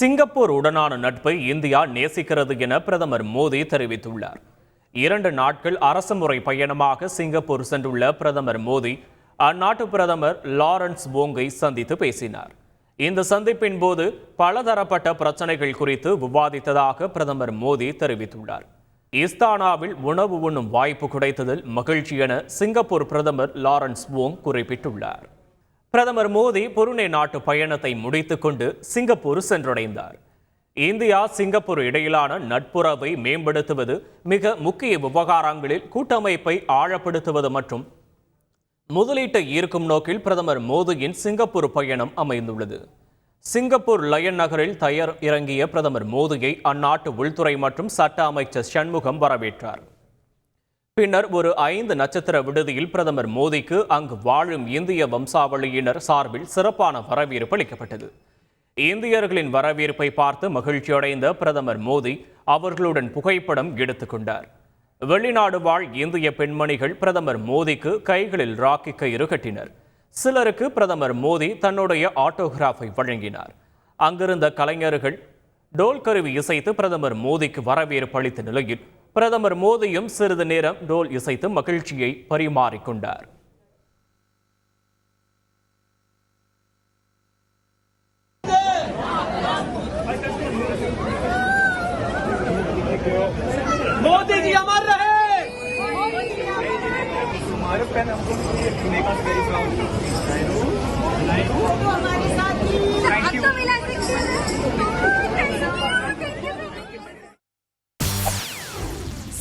Singapore உடனான நட்பை India நேசிக்கிறது என பிரதமர் மோடி தெரிவித்துள்ளார். இரண்டு நாட்கள் அரசுமுறை பயணமாக சிங்கப்பூர் சென்றுள்ள பிரதமர் மோடி அந்நாட்டு பிரதமர் லாரன்ஸ் போங்கை சந்தித்து பேசினார். இந்த சந்திப்பின் போது பலதரப்பட்ட பிரச்சனைகள் குறித்து விவாதித்ததாக பிரதமர் மோடி தெரிவித்துள்ளார். இஸ்தானாவில் உணவு உண்ணும் வாய்ப்பு கிடைத்ததில் மகிழ்ச்சி என சிங்கப்பூர் பிரதமர் லாரன்ஸ் வோங் குறிப்பிட்டுள்ளார். பிரதமர் மோடி புருனே நாட்டு பயணத்தை முடித்துக்கொண்டு சிங்கப்பூர் சென்றடைந்தார். இந்தியா சிங்கப்பூர் இடையிலான நட்புறவை மேம்படுத்துவது மிக முக்கிய விவகாரங்களில் கூட்டமைப்பை ஆழப்படுத்துவது மற்றும் முதலீட்டை ஈர்க்கும் நோக்கில் பிரதமர் மோடியின் சிங்கப்பூர் பயணம் அமைந்துள்ளது. சிங்கப்பூர் லயன் நகரில் தயார் இறங்கிய பிரதமர் மோடியை அந்நாட்டு உள்துறை மற்றும் சட்ட அமைச்சர் சண்முகம் வரவேற்றார். பின்னர் ஒரு ஐந்து நட்சத்திர விடுதியில் பிரதமர் மோடிக்கு அங்கு வாழும் இந்திய வம்சாவளியினர் சார்பில் சிறப்பான வரவேற்பு அளிக்கப்பட்டது. இந்தியர்களின் வரவேற்பை பார்த்து மகிழ்ச்சியடைந்த பிரதமர் மோடி அவர்களுடன் புகைப்படம் எடுத்துக்கொண்டார் வெளிநாடு வாழ் இந்திய பெண்மணிகள் பிரதமர் மோடிக்கு கைகளில் ராக்கி கயிறு கட்டினர். சிலருக்கு பிரதமர் மோடி தன்னுடைய ஆட்டோகிராஃபை வழங்கினார். அங்கிருந்த கலைஞர்கள் டோல் கருவி இசைத்து பிரதமர் மோடிக்கு வரவேற்பு அளித்த நிலையில் பிரதமர் மோடியும் சிறிது நேரம் டோல் இசைத்து மகிழ்ச்சியை பரிமாறிக்கொண்டார் मोदी जी अमर रहे